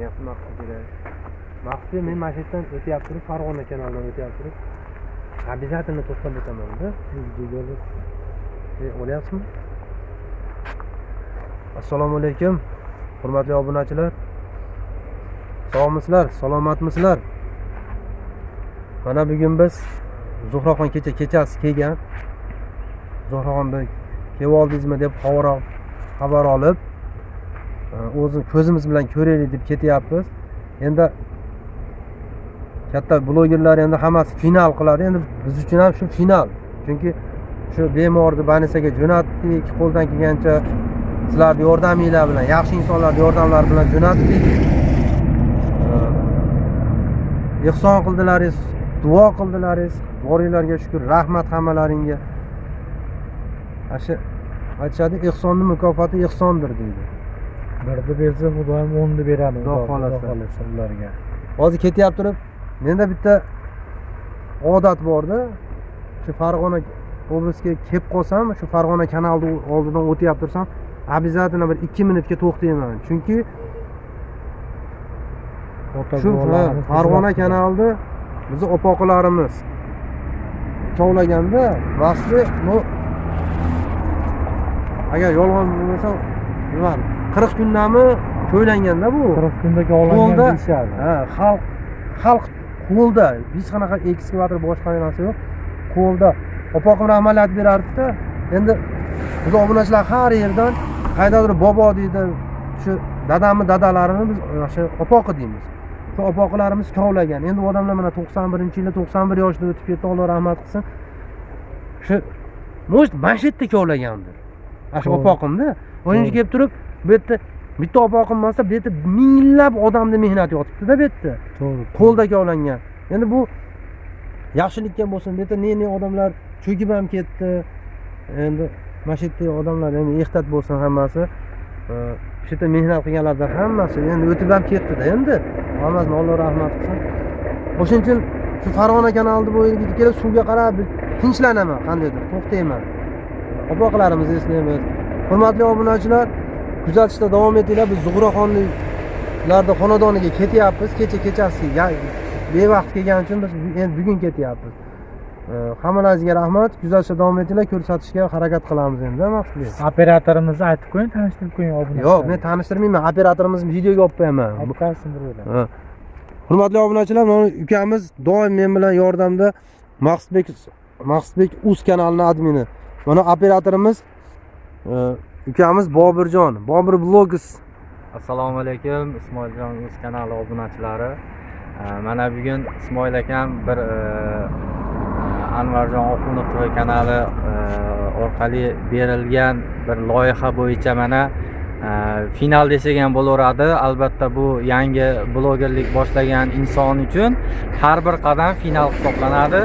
deyapti maqsud kerak maqsud men mana shu yerdan o'tyapti turib farg'ona kanalidan o'tyapti turib обязательно to'xtab o'tamanda e, olyapsizmi? Assalomu alaykum hurmatli obunachilar. Sog'misizlar salomatmisizlar? Mana bugun biz zuhraxon kecha kechasi kelgan. Zuhraxon kelib oldingizmi deb qo'ng'iroq xabar olib e, o'zi ko'zimiz bilan ko'raylik deb ketyapmiz endi katta blogerlar endi hammasi final qiladi endi biz uchun ham shu final chunki shu bemorni больницаga jo'natdik qo'ldan kelgancha sizlarni yordaminglar bilan yaxshi insonlarni yordamlari bilan jo'natdik E, ehson qildilaringiz duo qildilaringiz boringlarga shukur rahmat hammalaringga ana shu aytishadi ehsonni mukofoti ehsondir deydi birni bersa xudoyim o'nni beradi Xudo xohlasa. xohlasa ularga hozir ketyapti turib menda bitta odat borda shu farg'ona oblastga kelib qolsam shu farg'ona kanalni oldidan o'tyapti tursam обязательно bir ikki minutga to'xtayman chunki ota shu ha, bobolarimiz farg'ona xizmat qiladi. kanalida bizni opoqilarimiz kovlaganda vaqtli bu agar yolg'on bo'lmasa nima qirq kundami to'ylanganda bu. Qirq kunda kovlangan qo'lda deyishadi. Ha xalq xalq qo'lda. Hech qanaqa ekskavator boshqa narsa yo'q. Qo'lda. Opoqim aytib berardida. Endi biz obunachilar har yerdan qaydadir bobo deydi shu dadamni dadalarini biz o'sha opoqi deymiz. Shu opoqilarimiz kovlagan. Endi odamlar mana to'qson birinchi yili to'qson bir yoshida o'tib ketdi alloh rahmat qilsin. Shu может mana shu yerda kovlagandir ana shu opoqimda To'g'ri. kelib turib bu yerda bitta opoqim emasda bu yerda minglab odamni mehnati yotibdida bu yerda. To'g'ri. Qo'lda kovlangan endi bu yaxshilikka bo'lsin. Bu yerda ne ne odamlar cho'kib ham ketdi. Endi mana shu yerda odamlar endi ehtiyot bo'lsin hammasi. Shu yerda mehnat qilganlardan hammasi endi o'tib ham ketdida endi. Hammasini alloh rahmat qilsin. O'shaning uchun shu farg'ona kanalni bo'yiga kelib suvga qarab tinchlanaman qandaydir to'xtayman. Opoqlarimizni eslaymiz hurmatli obunachilar kuzatishda davom etinglar biz zug'raxonliklarni xonadoniga ketyapmiz kecha kechasi bevaqt kelgani uchun biz endi bugun ketyapmiz Ee, hammalaringizga rahmat kuzatishda davom etinglar ko'rsatishga harakat qilamiz endi maqsadli operatorimizni aytib qo'ying tanishtirib qo'ying obunachilarga. yo'q men tanishtirmayman operatorimizni videoga olib qo'yaman hurmatli obunachilar mana ukamiz doim men bilan yordamda maqsudbek maqsudbek uz kanalini admini. Mana operatorimiz e, ukamiz bobirjon bobir blogs. Assalomu alaykum ismoiljon uz kanali obunachilari mana bugun ismoil akam bir e, anvarjon oqunov tv kanali e, orqali berilgan bir loyiha bo'yicha mana e, final desak ham bo'laveradi. Albatta bu yangi blogerlik boshlagan inson uchun har bir qadam final hisoblanadi.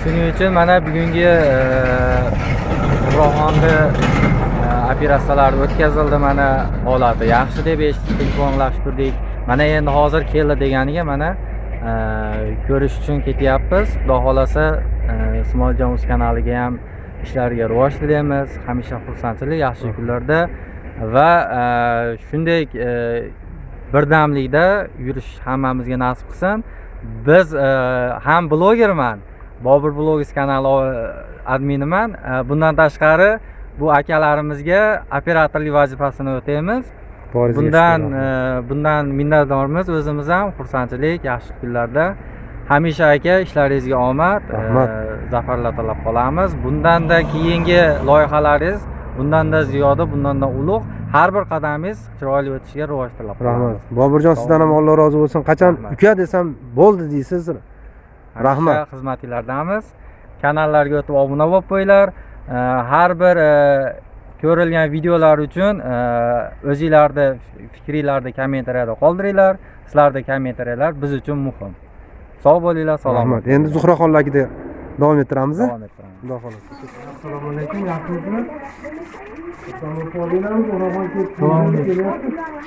Shuning uchun mana bugungi e, operatsiyalar o'tkazildi mana holati yaxshi deb eshitdik telefonlashib turdik mana endi hozir keldi deganiga mana e, ko'rish uchun ketyapmiz. Xudo xohlasa e, ismoiljon uz kanaliga ham ishlariga rivoj tilaymiz. Hamisha xursandchilik yaxshi kunlarda va e, shunday e, birdamlikda yurish hammamizga nasib qilsin. Biz ham blogerman bobur blogs kanali adminiman. Bundan tashqari bu akalarimizga operatorlik vazifasini o'taymiz. Bundan e, bundan minnatdormiz o'zimiz ham. Xursandchilik yaxshi kunlarda. Hamisha aka ishlaringizga omad. E, Rahmat. zafarlar tilab qolamiz. Bundanda keyingi loyihalaringiz bundanda ziyoda bundanda ulug' har bir qadamingiz chiroyli o'tishiga rivoj tilab rahmat. Bobirjon sizdan ham alloh rozi bo'lsin. Qachon uka desam bo'ldi deysiz Rahmat. xizmatinglardamiz kanallarga o'tib obuna bo'lib qo'yinglar har bir e, ko'rilgan videolar uchun e, o'zinglarni fikringlarni kommentariyada qoldiringlar. Sizlarni kommentariyalar biz uchun muhim. Sog' bo'linglar salomat rahmat. endi zuhraxonlarnikida davom ettiramiz davom ettiramiz. Xudo xohlasa. Assalomu alaykum yaxshimisizlar.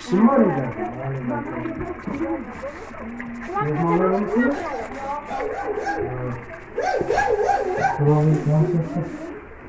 Kim bor ekan? Mehmonlarimizmi?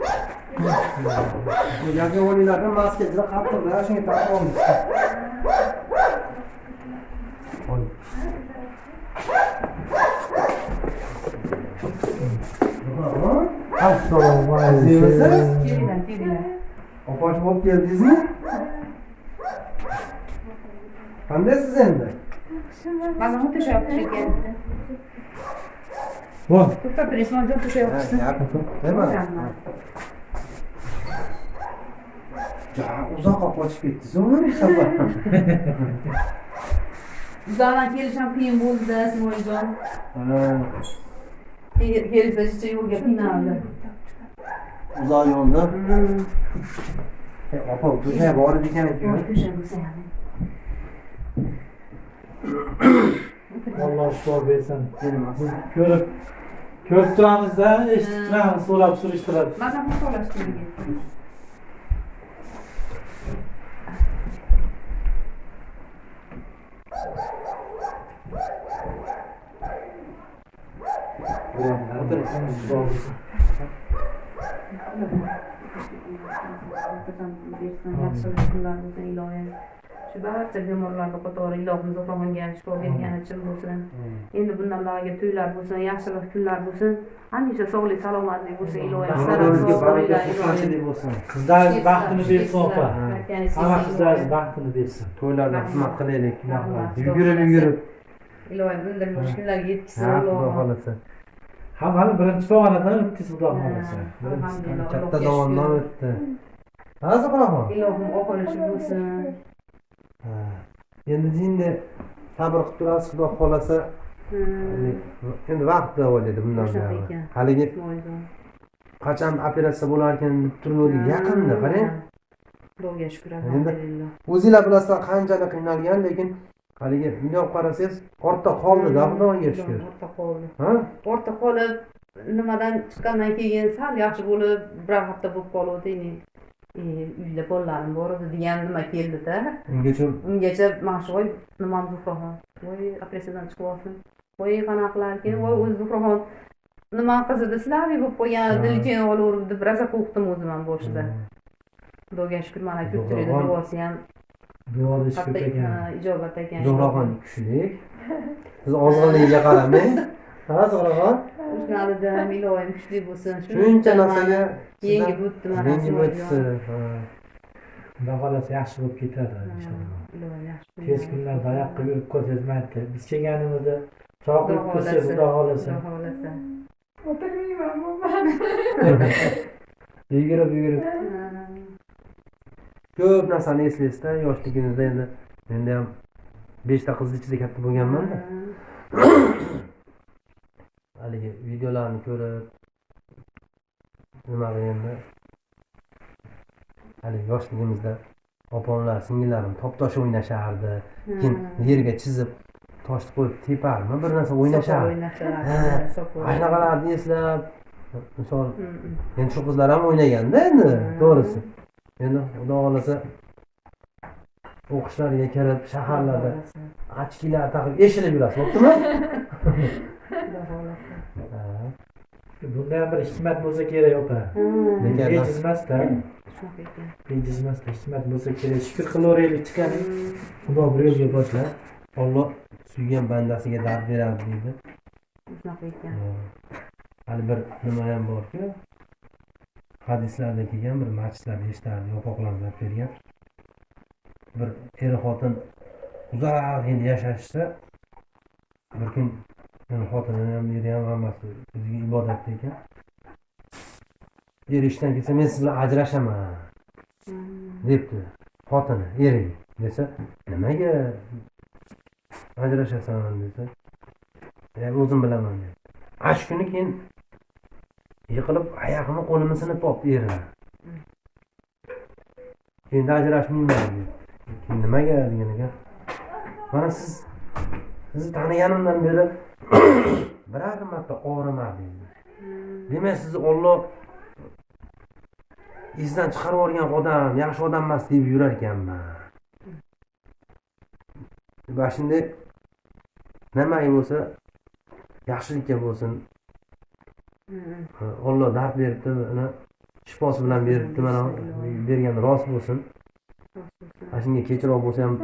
Aka yaxshimisiz? Kelinglar, kelaveringlar. Yoki o'yinlarda maska juda qattiqda, shunga taqib olmiz. Assalomu Aziz. alaykum. Kelinglar, kelinglar. Opoch bo'lib keldingizmi? Qandaysiz endi? Mana bu to'shak ekan. Voy, To'xtab turing, Ismoiljon to'shak o'qishsin. Nima? Ja, uzoqqa qochib ketdingiz-ku sabab. Uzoqdan kelish ham qiyin bo'ldi, Ismoiljon. Kelishgacha yo'lga qiynaldi. Uzoq yo'lda. Hmm. E, Opa, to'shak bor edi ekan-ku. To'shak bo'lsa ham. Alloh shifo bersin. Kelmas. Ko'rib ko'rib turamizda, eshitib turamiz, so'rab surishtirib. Mana bu solashtirgan. Shifo bersin. yaxshilik kunlar bo'lsin ilohim shu barcha bemorlarni qatori ilohim zo'rg'onga shifo bergani uchun bo'lsin endi bundan buyog'iga to'ylar bo'lsin yaxshilik kunlar bo'lsin hamisha sog'lik salomatlik bo'lsin bo'linglar, xursandchilik bo'lsin. Sizlarni baxtini bersin opa. Hamma ilohim. baxtini bersin. To'ylarda xizmat qilaylik. Yugurib yugurib. ilohim bildirmish kunlarga yetkazsin xudo xohlasa. Hammani birinchi pog'onadan o'tdingiz xudo xohlasa. Katta shukr. o'tdi. Zuhraxon? ilohim oqilishi bo'lsin. Endi jinni sabr qilib turasiz, xudo xohlasa. Endi vaqtda o'ylaydi bundan ekan. Haligi qachon operatsiya bo'lar ekan deb turgandik, yaqinda qarang. Xudoga shukur alhamdulillah O'zinglar bilasizlar qanchalik qiynalgan, lekin haligi bunday olib qarasangiz, ortda qoldi-da, xudoga shukur. ortda qoldi Ha? ortda qolib nimadan chiqqandan keyin sal yaxshi bo'lib bir hafta bo'lib qoluvdi uyda bolalarim bor edi degan nima keldida Ungacha ungacha mana shu voy nimam zuhraxon voy operatsiyadan chiqyapsin voy qanaqa qilarkan voy o'zi zuhraxon nima qizidi slavy bo'lib qolgan dilchen olaverdi rosa qo'rqdim o'zim ham boshida xudoga shukur mana ko'pchilikni duosi ham ko'p qattiq ekan. ijobat ekan Zuhraxon kuchli. Siz ozg'inligiga qaramang. Ha, Zuhraxon? O'shqaridan ilohim kuchli bo'lsin Shuncha narsaga yengib o'tdi mana yengib o'tdi. Xudo xohlasa yaxshi bo'lib ketadi inshaalloh. Tez kunlarda oyoqqa yurib ko'rsatmaydi. Biz kelganimizda Xudo ko'rsa xohlasa. xudo xohlasa. Xudo xohlasa Yugurib yugurib ko'p narsani eslaysizda yoshligingizda endi menda ham beshta qizni ichida katta bo'lganmanda haligi videolarni ko'rib nima endi? Haligi yoshligimizda opamlar singillarim top tosh o'ynashardi. Keyin yerga chizib toshni qo'yib teparmi? Bir narsa o'ynashardi. anaqalarni eslab misol endi shu qizlar ham o'ynaganda endi to'g'risi. Endi xudo xohlasa o'qishlariga kirib shaharlarda ochkilar taqib eshilib yurasiz bo'ptimi Ha. Bunda ham bir hikmat bo'lsa kerak opa. Lekin Bejiz emasda. Bejiz emasda hikmat bo'lsa kerak. Shukur qilaveraylik chiqaring. Xudo bir yo'lga boshlab. olloh suygan bandasiga dard beradi deydi shunaqa ekan hali bir nima ham borku hadislarda kelgan bir masjidlarda eshitardi yopoqlar gap bergan bir er xotin uzoq yil yashashsa bir kun xotini ham eri ham hammasi o'ziga ibodatda ekan er ishdan kelsa men siz bilan ajrashaman debdi. Xotini eriga desa nimaga ajrashasan desa? E o'zim bilaman dedi ana shu kuni keyin yiqilib oyog'imi qo'limni sinib qolibdi erini endi ajrashmayman dedi nimaga degan ekan? Mana siz sizni taniganimdan beri biror marta og'rimadi dedi Hmm. demak sizni olloh esdan chiqarib yuborgan odam yaxshi odam emas deb yurar ekanman. Va shunday nimaga bo'lsa yaxshilikka bo'lsin. Hmm. olloh dard beribdi uni shifosi bilan beribdi mana bergani rost bo'lsin. Ana shunga kechroq bo'lsa ham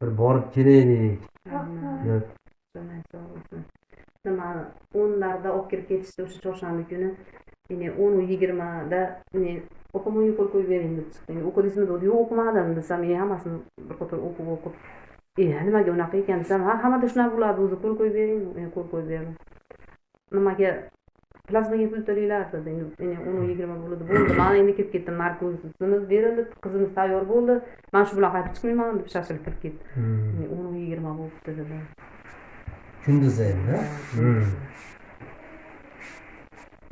bir borib kelaylik deb nima o'nlarda olib kirib ketishdi o'sha chorshanba kuni. Meni o'nu yigirmada o'qimaga qo'l qo'yib bering deb chiqdi. O'qidingizmi dedi. Yo'q o'qimadim desam men hammasini bir qator o'qib o'qib. E nimaga unaqa ekan? desam ha hammada shunaqa bo'ladi o'zi qo'l qo'yib bering men qo'l qo'yib berdim nimaga plazmaga pul to'langlar dedi. Meni o'nu yigirma bo'ldi bo'ldi. Man endi kirib ketdim narkozimiz berildi qizimiz tayyor bo'ldi. Man shu bilan qaytib chiqmayman deb shoshilib kirib ketdim Hmm. o'nu yigirma bo'libdi dedi kunduz endi Hmm.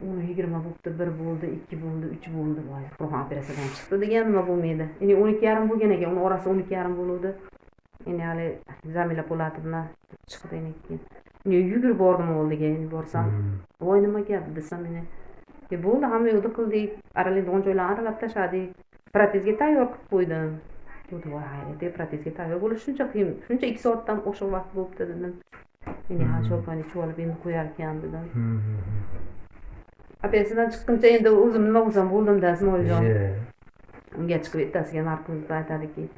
o'n yigirma bo'libdi bir bo'ldi ikki bo'ldi uch bo'ldi voy quruq operatsiyadan chiqdi degan nima bo'lmaydi endi o'n ikki yarim bo'lgan ekan uni orasi o'n ikki yarim bo'luvdi endi hali jamila po'latov bilan chiqdi keyin yugurib bordim oldiga endi borsam. Hmm. voy nima gap desam meni e bo'ldi hamma yoqda qildik aralaydigan joylarni aralab tashladik protezga tayyor qilib qo'ydim dedi voy hayriyat deb protezga tayyor bo'lish shuncha qiyin shuncha ikki soatdan oshiq vaqt bo'libdi dedim endi ha sholponni ichib olib endi qo'yar ekan dedim. Hmm. operatsiyadan chiqquncha endi o'zim nima bo'lsam bo'ldimda ismoiljon unga chiqib ertasiga narkozda aytadiki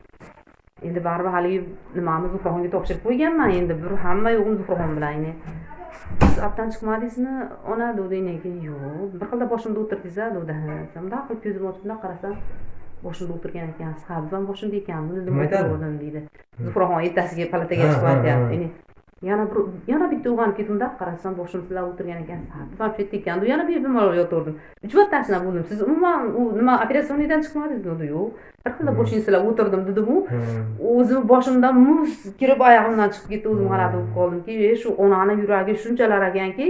endi baribir haligi nimani zuhraxonga topshirib qo'yganman endi bir hamma yo'g'im zuhraxon bilan endi siz obdan chiqmadingizmi ona degdi keyin yo'q bir xilda boshimda o'tirdingiz a degdi bundoq qilib ko'zimni ochib bundoq qarasam boshimda o'tirgan ekansiz ha biz ham boshimda ekanmiz dedim o'tirgandim deydi zuhraxon ertasiga palataga chiqib aytyapti yana bir yana bitta uyg'onib ketdim bundoq qarasam boshim silab o'tirgan biz ham shu yerda ekanmiz yana bemalol yotaverdim uch marta tashlab bo'ldim siz umuman u nima operatsiyonnidan chiqmadingiz dedi. Yo'q. Bir xilda boshingni silab o'tirdim dedimu Hmm. o'zim boshimdan muz kirib oyog'imdan chiqib ketdi. O'zim g'alati bo'lib qoldimki e shu onani yuragi shunchalar ekanki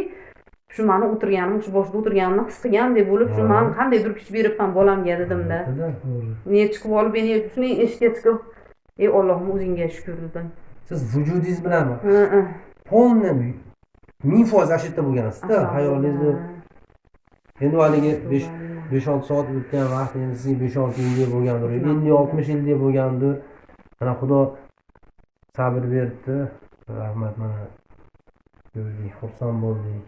shu mani o'tirganim shu boshida o'tirganimni his qilgandek bo'lib shu man qandaydir kuch beribman bolamga dedimda men chiqib olib meni shuni eshikka chiqib ey ollohim o'zingga shukur dedim siz vujudingiz bilan Hı, hı. полный ming foiz yerda bo'lgansizda hayolingizni endi haligi besh besh olti soat o'tgan vaqt endi sizga besh olti yillik bo'lgandir ellik oltmish yillik bo'lgandir. Mana xudo sabr beribdi. Rahmat mana ko'rdik xursand bo'ldik.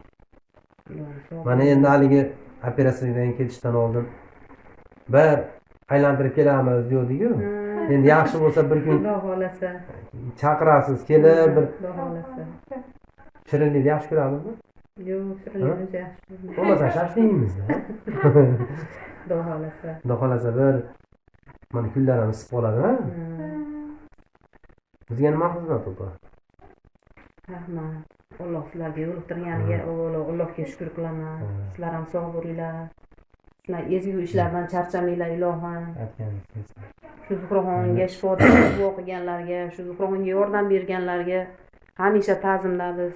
Mana endi haligi operatsiyadan ketishdan oldin bir aylantirib kelamiz degandiku Hı. Endi yaxshi bo'lsa bir kun xudo xohlasa. chaqirasiz kelib bir xudo xohlasa. Shirinlikni yaxshi ko'ramizmi yo'q shirinlik yaxshi bo'lmasa shashlikmizda xudo xohlasa. Xudo xohlasa bir mana kunlarimiz isib qoladi bizga nima xizmat opa rahmat. Alloh sizlarga yo'liqtirganiga avvalo allohga shukur qilaman. Sizlar ham sog' bo'linglar shunaqa ezgu ishlardan charchamanglar ilohim shu zuhraxonga shifoda duo qilganlarga shu zuhraxonga yordam berganlarga hamisha ta'zimdamiz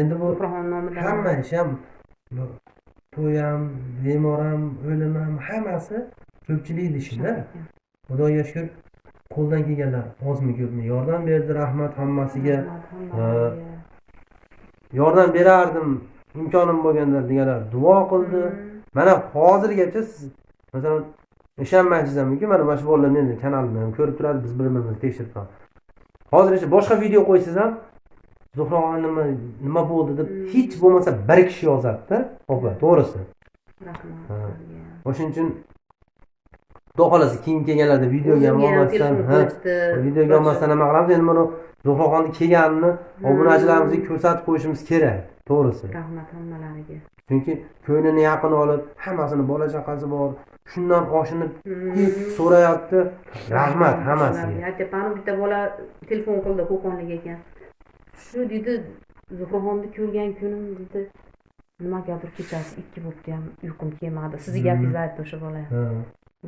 endi bu zuhraxon nomidan hamma ish ham to'y ham bemor ham o'lim ham hammasi ko'pchilikni ishida xudoga shukur qo'ldan kelganlar ozmi ko'pmi? Yordam berdi rahmat hammasiga. Rahmat hammasiga. yordam berardim imkonim bo'lganda deganlar duo qildi mana hozirgacha siz masalan ishonmaysizlar mumkin mana mana shu bolalar meni kanalimni ham ko'rib turadi biz bir birimizni tekshirib turamiz. Hozirgacha boshqa video qo'ysangiz ham zuhra nima nima bo'ldi deb Hmm. hech bo'lmasa bir kishi yozadida. Opa to'g'risi. O'shaning uchun xudo xohlasa keyin kelganlarda videoga ham olmasdan videoga olmasdan nima qilamiz? Endi buni zuhraxonni kelganini obunachilarimizga ko'rsatib qo'yishimiz kerak. To'g'risi. Rahmat hammalariga chunki ko'nglini yaqin olib hammasini bola chaqasi bor. Shundan oshini Hmm. so'rayapti rahmat hammasiga. Aytyapmanu bitta bola telefon qildi qo'qonlik ekan. Shu deydi zuhraxonni ko'rgan kunim deydi nimagadir kechasi ikki bo'libdi ham uyqum kelmadi. Sizni gapingizni aytdi o'sha bola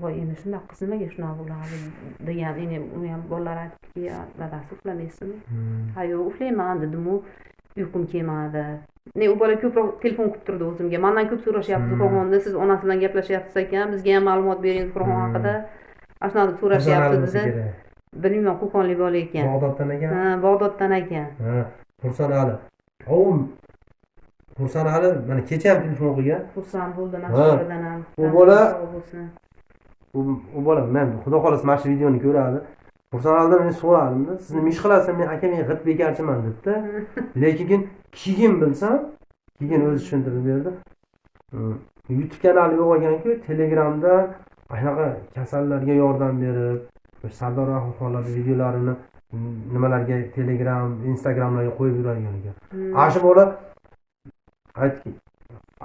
voy endi shundoq qilsa nimaga shunaqa bo'ladi degan endi uni ham bolalar aytdiki "Ya, dadasi uxlamaysizmi? Hmm. ha yo'q uxlayman dedimu uyqum kelmadi ne u bola ko'proq telefon qilib turdi o'zimga. Mandan ko'p so'rashyapti Hmm. zuhraxonni siz onasi bilan gaplashyapsiz ekan bizga ham ma'lumot bering zuhraxon Hmm. haqida. Ana shunaqa so'rashyapti dedi. bilmayman qo'qonlik bola ekan. Bag'doddan ekan? Ha bag'doddan ekan. Ha xursand ali xursand hali mana kecha ham telefon qilgan. Xursand bo'ldim Ha. ashuladan ham. U bola- u bola man xudo xohlasa mana shu videoni ko'radi xursand men so'radimda siz nima ish qilasizlar men aka men g'it bekarchiman debdi. Lekin keyin bilsam keyin o'zi tushuntirib berdi. Youtube kanali yo'q ekanku telegramda shunaqa kasallarga yordam berib sardor rahimxonlarni videolarini nimalarga telegram instagramlarga qo'yib yuradigan ekan. Ana shu bola aytdiki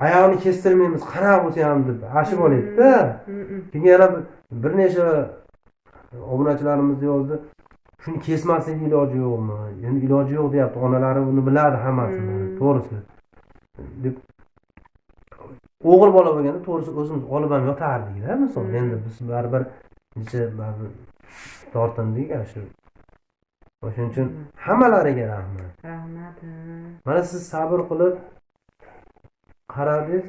oyog'ini kestirmaymiz qanaqa bo'lsa ham deb ana shu bola aytdida keyin yana bir- bir necha obunachilarimiz yozdi. Shuni kesmaslik iloji yo'qmi endi iloji yo'q deyapti. Onalari buni biladi hammasini Mm. to'g'risi. Deb o'g'il bola bo'lganda to'g'risi o'zimiz olib ham yotardikda misol. Mm. endi biz baribir necha baribir tortindik ana shu. O'shaning uchun hammalariga rahmat. Rahmat. Mana siz sabr qilib qaradingiz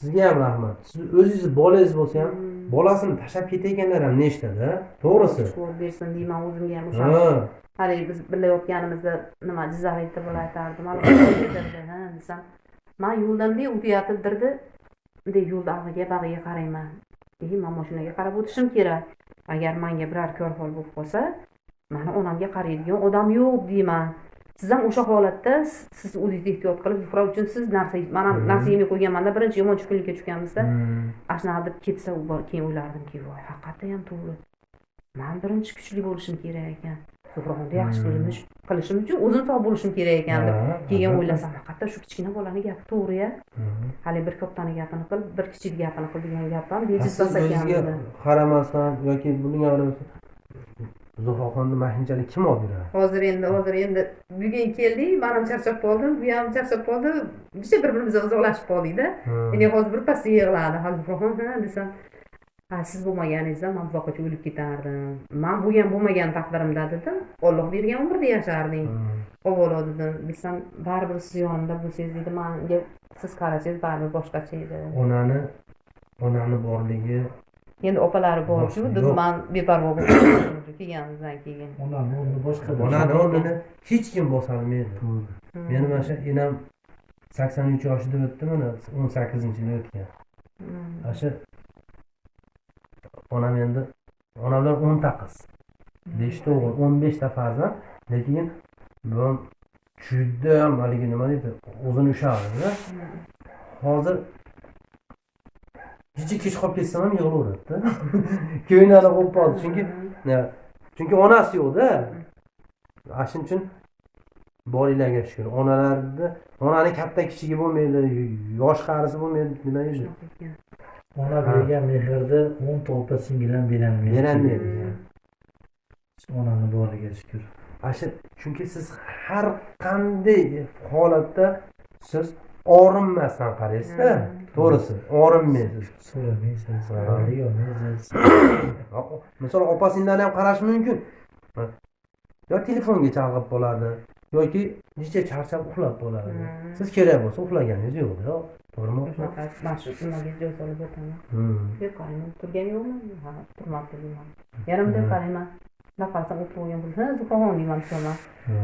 sizga ham rahmat. Siz o'zingizni bolangiz bo'lsa ham Hmm. bolasini tashlab ketayotganlar ham nechtada to'g'risi. Shukur bersin deyman o'zimga ham o'sha ha haligi biz birga yotganimizda nima jizzaxlikda bola aytardi desam man yo'ldan bunday o'tayotibdirdi bunday yo'lda ag'iga bag'iga qarayman. E man mashinaga qarab o'tishim kerak. Agar manga biror kor hol bo'lib qolsa mani onamga qaraydigan odam yo'q deyman siz ham o'sha holatda siz o'zingiz ehtiyot qilib zuhra uchun siz narsa man ham narsa yemay qo'yganmanda birinchi yomon tushkunlikka tushganmizda Hmm. ana shunaqa deb ketsa u bor keyin o'ylardimki voy haqiqatdan to'g'ri. Man birinchi kuchli bo'lishim kerak ekan. Zuhraxonni yaxshi Hmm. qilishim uchun o'zim sog' bo'lishim kerak ekan deb keyin o'ylasam haqiqatdan shu kichkina bolani gapi to'g'ri ya. Hmm. hali bir kattani gapini qil bir kichikni gapini qil degan gap ham Ha, bejiz ekan o'zizga qaramasdan yoki bunga qaramasdan zuhroxonni mashinchalik kim olib yuradi hozir endi hozir endi bugun keldik man ham charchab qoldim bu ham charchab qoldi juda bir birimizdan uzoqlashib qoldikda. Hmm. endi hozir birpasda yig'ladi. Ha zuhraxon ha desam ha siz bo'lmaganingizda man buyoqqacha o'lib ketardim. Man bo'lgan bo'lmagan taqdirimda dedim. Olloh bergan umrda yasharding. Hmm. avvalo dedim. Desam baribir siz yonimda bo'lsangiz dedi. Manga siz qarasangiz baribir boshqacha edi onani onani borligi endi opalari borku yo'q. man beparvo bo'lib kelganimizdan keyin onani o'rni boshqa onani o'rnini hech kim bosolmaydi Hmm. meni mana shu enam sakson uch yoshida o'tdi mana o'n sakkizinchi yil o'tgan Hmm. mana shu onam endi onam bilan o'nta qiz. Beshta o'g'il o'n beshta farzand lekin bu judayam haligi nima deydi o'zini ushardida Hmm. hozir kecha kech qolib ketsam ham yig'laveradida. Ko'nglari qolib qoldi chunki Ya, chunki onasi yo'qda ana shuning uchun boringlarga shukur. Onalarni onani katta kichigi bo'lmaydi yosh qarisi bo'lmaydi nima deydi ona bergan mehrni o'nta opa singil ham berolmaydi berolmaydi onani boriga shukur. Ana shu chunki siz har qanday holatda siz orinmasdan qaraysizda? Hmm. to'g'risi yolmaysiz misol opa singlarni ham qarash mumkin. Yo telefonga chalg'ib qoladi yoki necha charchab uxlab qoladi Hmm. siz kerak bo'lsa uxlaganingiz yo'qda to'g'rimi mana shu nimaga joy solib o'taman. Deb qarayman turgan yo'qmi? Ha turmabdi deyman bunday Hmm. qarayman. Qarasam o'tirib olgan bo'lsa zuhraxon deyman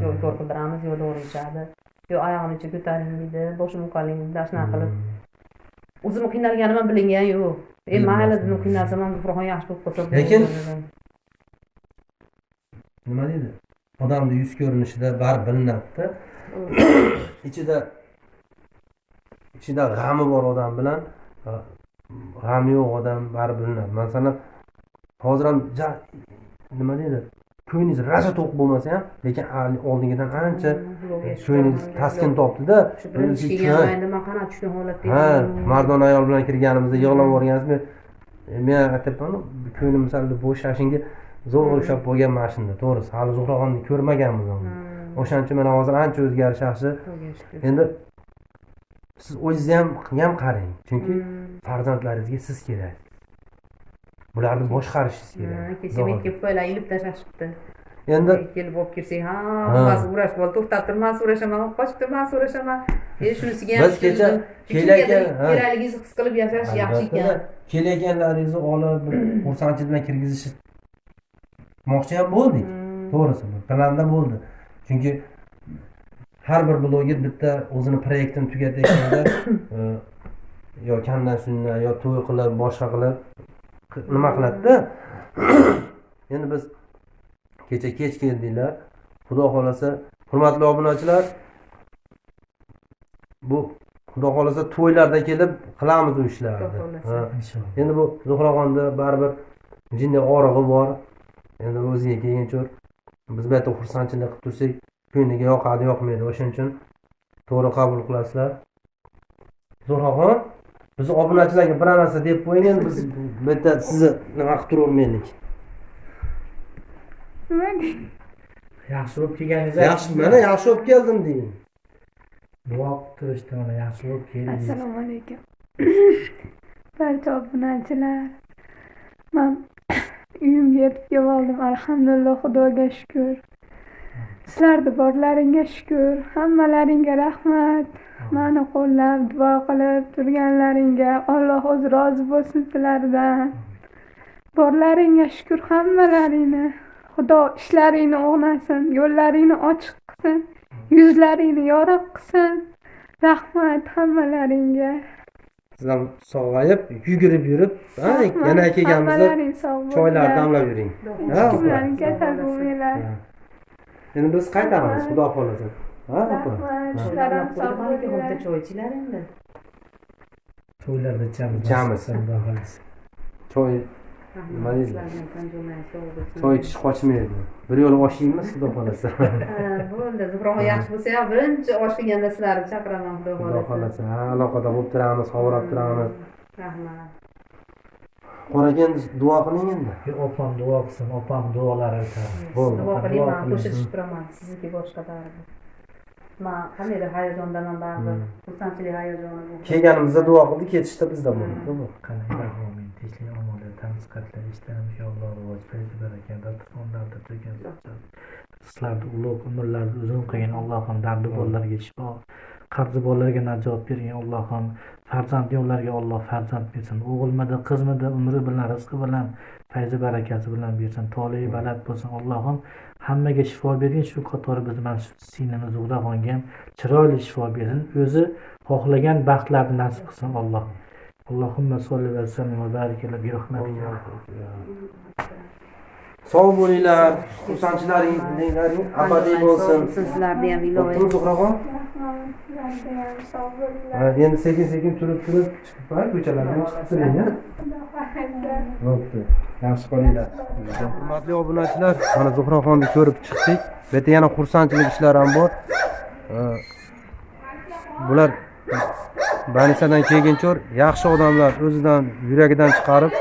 yo Hmm. ko'r qildiramiz yo dori ichadi yo oyog'ini ko'taring deydi boshimni uqaling deydi shunaqa qilib o'zimni qiynalganim ham bilingan yo'q e mayli dedim qiynalsam ham zuhraxon yaxshi bo'lib qolsa Lekin- nima deydi odamni yuz ko'rinishida baribir bilinadida ichida ichida g'ami bor odam bilan g'a- g'ami yo'q odam baribir bilinadi masalan hozir ham nima deydi ko'nglingiz raza to'q bo'lmasa ham lekin oldingidan ancha Xudoga shukur. ko'nglingiz taskin topdida man qanaqa tushgan holatda ha mardon ayol bilan kirganimizda yig'lab yuborgansizmi men aytyapmanu ko'nglim sal bo'shashingga zo'r Hmm. ushlab qo'ygan mana shunda to'g'risi hali zuhraxonni ko'rmaganmiz Hmm. o'shaning uchun mana hozir ancha o'zgarish yaxshi endi siz o'zingizni ham ham qarang chunki Hmm. farzandlaringizga siz kerak bularni boshqarishingiz Ha, kerak. Kecha Xudo menga upalar ilib tashlashibdi. Endi kelib olib kelsak hammasi uğrash bo'ldi to'xtab tur man so'rashaman qochib man so'rashaman. E shunisiga ham Biz kecha kelayotgan- ha. kerakligingizni his qilib yashash yaxshi ekan. kelayotganlaringizni olib xursandchilik bilan kirgizishmoqchi ham bo'ldik. Hmm. to'g'risi planda bo'ldi. Chunki har bir bloger bitta o'zini proyektini tugatayotganda e, yo kamdan sunna yo to'y qilib boshqa qilib qi- nima qiladida? Endi biz kecha kech keldinglar xudo xohlasa hurmatli obunachilar bu xudo xohlasa to'ylarda kelib qilamiz u ishlarni. Endi bu zuhraxonda baribir jinday orig'i bor. Endi o'ziga kelguncha biz bu yerda xursandchilik qilib tursak ko'ngliga yoqadi yoqmaydi. O'shaning uchun to'g'ri qabul qilasizlar. Zuhraxon biz obunachilarga biror narsa deb qo'ying endi biz bu yerda sizni nima qilib turavermaylik yaxshi bo'lib kelganingiz yaxshi mana yaxshi bo'lib keldim deyin. Duo qilib turishdi mana yaxshi bo'lib keldingiz assalomu alaykum. Barcha obunachilar man uyimga yetib kelib oldim alhamdulillah xudoga shukur. Sizlarni borlaringga shukur hammalaringga rahmat mani qo'llab duo qilib turganlaringga alloh o'zi rozi bo'lsin sizlardan borlaringga shukur hammalaringni. Xudo ishlaringni o'g'nasin yo'llaringni ochiq qilsin yuzlaringni yorug' qilsin. Rahmat hammalaringga. Sizlar sog'ayib yugurib yurib yana kelganimizda choylarni bo'linglar damlab yuring. Kasal bo'lmanglar endi biz qaytamiz xudo xohlasa ha opa endi. to'ylarda xohlasa. choy Nima choy ichish qochmaydi bir yo'la osh yeymiz xudo xohlasa Ha, bo'ldi zuhroxon yaxshi bo'lsa ham birinchi osh qilganda sizlarni chaqiraman xudo xudo xohlasa xohlasa ha aloqada bo'lib turamiz xabarlab turamiz rahmat qora aka endi duo qiling endi opam duo qilsin opam duolari aytadi Bo'ldi. duo qiling Duo man qiling. qo'shilishib turaman sizniki boshqa baribir Hmm. xursandchilik hayajoni bu kelganimizda duo qildik ketishda bizda bo'ldi bu qanday rahmomin tinchlik omonat tamiz qatlar ishlarimiz alloh rivoj fayzi baraka dardifonlarda turgan sizlarni ulug' umrlarni uzun qilgin allohim dardi bolalarga shifo qarzi bolalarga najot bergin allohim. Farzand yo'llariga olloh farzand bersin. O'g'ilmidi qizmidi umri bilan rizqi bilan fayzi barakasi bilan bersin. Tolibi baland bo'lsin allohim hammaga shifo bergin shu qatori biz mana shu singlimiz zuhraxonga ham chiroyli shifo bersin o'zi xohlagan baxtlarni nasib qilsin alloh. Allohimma solli va sallim va barik ala bi rahmatika sog' bo'linglar xursandchilaring abadiy bo'lsin. sizlarni ham iloyim bo'ptimi endi sekin sekin turib turib chiqib ha, ko'chalarga chiqib turing bo'pti yaxshi qolinglar hurmatli obunachilar mana zuhraxonni ko'rib chiqdik bu yerda yana xursandchilik ishlari ham bor. Bular banisadan kelguncha yaxshi odamlar o'zidan yuragidan chiqarib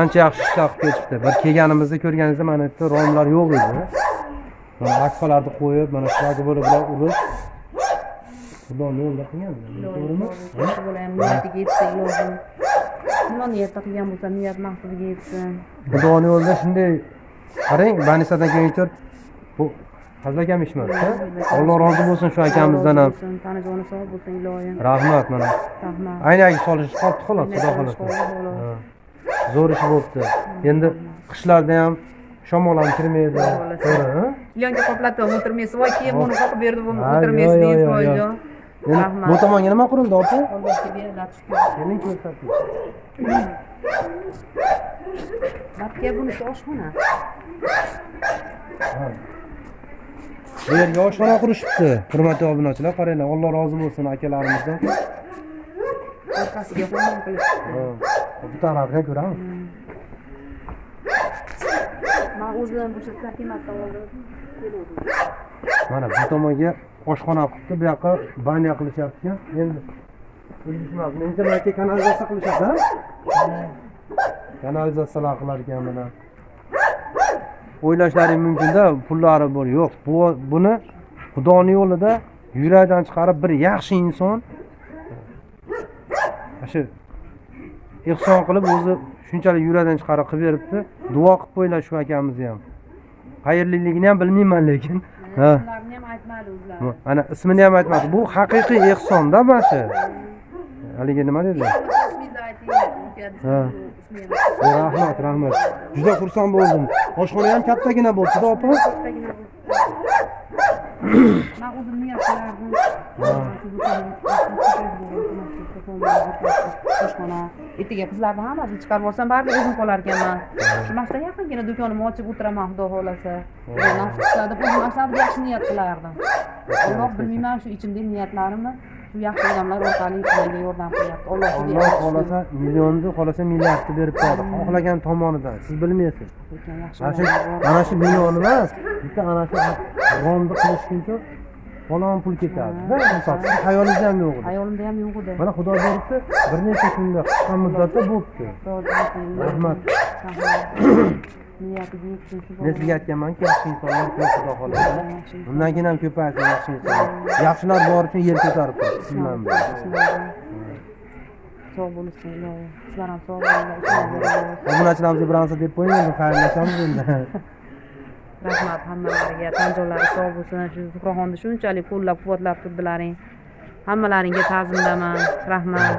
ancha yaxshi ishlar qilib ketishdi bir kelganimizda ko'rganingizda mana bu yerda romlar yo'q edi mana akfalarni qo'yib mana shularga bo'lib urib xudoni yo'lida qilgan to'g'rimi Yaxshi bo'layam niyatiga yetsa ilohim nima niyatda qilgan bo'lsa niyat maqsadiga yetsin xudoni yo'lida shunday qarang banisadan kelguncha bu hazil akam ishmas alloh rozi bo'lsin shu akamizdan ham tanijoni sog' bo'lsin iloyim rahmat mana rahmat aynagi solish qolibdi xolos xudo xohlasa Ha. zo'r ish bo'libdi endi qishlarda ham shamol ham kirmaydi Xudo xohlasa. to'g'ri ha? Ilyonga qoplatib o'tirmaysiz voy keyin buni qoqib berdi buni Ha, o'tirmaysiz yo, yo, deysiz yo, yo. voyjon endi Rahmat. bu tomonga nima qurildi opa allohga berlar shukur keling ko'rsating batga bunisi oshxona bu yerga oshxona qurishibdi hurmatli obunachilar qaranglar alloh rozi bo'lsin akalarimizdan orqasiga xumon qilishibdi Ha. bu tarafga ko'ramiz man o'zim o'sha sakimatdan oldim mana bu tomonga oshxona qilibdi bu yoqqa banya qilishyapti ekan endi bilishmas menimcha yerga kanalizatsiya qilishadi kanalizatsiyalar qilar ekan mana. O'ylashlaring mumkinda pullari bor. Yo'q bu buni xudoni yo'lida yurakdan chiqarib bir yaxshi inson shu ehson qilib o'zi shunchalik yurakdan chiqarib qilib beribdi. Duo qilib qo'yinglar shu akamizni ham. Qayerliligini ham bilmayman lekin ha. ismlarini ham aytmadi o'zlari Bu- ana ismini ham aytmadi. Bu haqiqiy ehsonda mana shu haligi nima dedi? Ismingizni ayting Ha. ismingizni E, rahmat rahmat. Juda xursand bo'ldim. Oshxona ham kattagina bo'libdida opa. Man o'zim niyat qilardim oshxona ertaga qizlarni hammasini chiqarib yuborsam baribir o'zim qolar ekanman shu shunaqa yaqingina do'konimni ochib o'tiraman xudo xohlasa. Nasib qilsa deb o'zim yaxshi niyat qilardim. Alloh bilmayman shu ichimdagi niyatlarimni shu yaxshi odamlar orqali sizlarga yordam qilyapti. Alloh alloh xohlasa millionni xohlasa milliardni berib qo'yadi. Xohlagan tomonidan siz bilmaysiz. Mana shu mana shu biyoni emas bitta ana shu g'omni qilishguncha falon pul misol sizni hayolingizda ham yo'q edi. Hayolimda ham yo'q edi. Mana xudo beribdi bir necha kunda qisqa muddatda bo'libdi rahmat. Niyatiga yetsin shu men sizga aytganmanki yaxshi insonlar ko'p xudo xohlasa. Bundan keyin ham ko'paysin yaxshi insonlar. Yaxshilar bor uchun yer ko'tarib turibdi sizman bilan sog' bo'lishsin sizlar ham sog' bo'linglar. Obunachilarimizga bir narsa deb qo'ying endi xayrlashamiz endi rahmat hammalariga tan joylari sog' bo'lsin. Shu zuhraxonni shunchalik qo'llab quvvatlab turdilaring hammalaringga ta'zimdaman rahmat.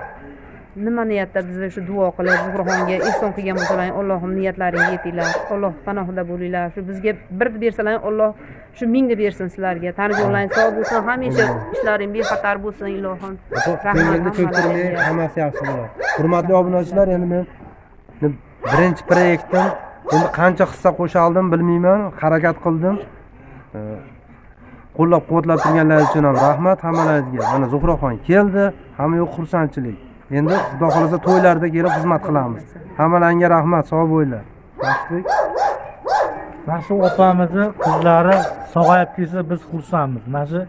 Nima niyatda bizni shu duo qilib zuhraxonga ehson qilgan bo'lsalaring allohim niyatlaringga yetinglar. Alloh panohida bo'linglar. Shu bizga bir bersalaring alloh shu mingni bersin sizlarga. Tan sog' bo'lsin. Hamisha ishlaring bexatar bo'lsin ilohim ko'ngilni hammalaringga. hammasi yaxshi bo'ladi. Hurmatli obunachilar endi men men birinchi proyektim endi qancha hissa qo'sha oldim bilmayman harakat qildim. Qo'llab quvvatlab turganlar uchun ham rahmat hammalaringizga. Mana zuhraxon keldi hamma yoq xursandchilik. Endi xudo xohlasa to'ylarda kelib xizmat qilamiz. Hammalaringga rahmat sog' bo'linglar. Yaxshilik. Mana shu opamizni qizlari sog'ayib kelsa biz xursandmiz. Mana shu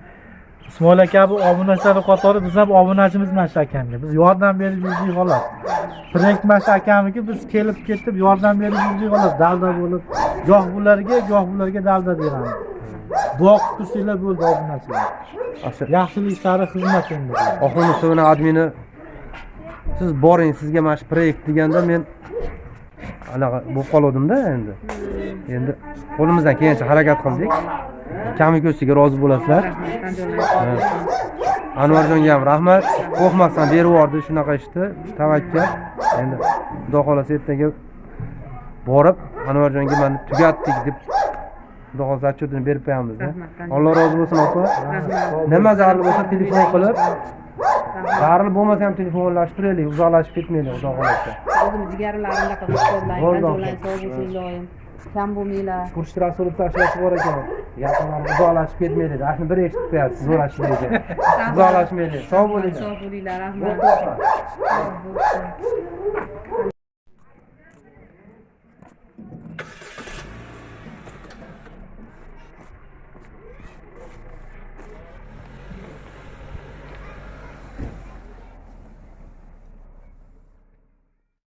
ismoil aka bu obunachilari qatori biz ham obunachimiz mana shu akamga biz yordam berib yurdik xolos proyekt mana shu akamniki biz kelib ketib yordam berib yurdik xolos dalda bo'lib goh bularga goh bularga dalda beramiz duo qilib tursanglar bo'ldi obunachilar yaxshilik sari xizmat endi. Oxunov tuvini admini siz boring sizga mana shu proyekt deganda men anaqa bo'lib qoluvdimda endi. Endi qo'limizdan kelgancha harakat qildik kami ko'stiga rozi bo'lasizlar. Anvarjonga ham rahmat. Qo'rqmasdan berib yubordi shunaqa ishni. Tavakkal. Endi xudo xohlasa ertaga borib anvarjonga mana tugatdik deb xudo xohlasa отчетini berib Rahmat. alloh rozi bo'lsin opa. Nima zarur bo'lsa telefon qilib zarur bo'lmasa ham telefonlashib turaylik uzoqlashib ketmaylik xudo xohlasa. O'zimni jigarlarimda qilib Bo'ldi, kambumilar surishtirasi olib tashlashib bor ekan yaqinlarda uzoqlashib ketmaylik ana bir eshitib qo'yapsiz zo'rlashib degan uzoqlashmaylik sog' bo'linglar sog' bo'linglar rahmat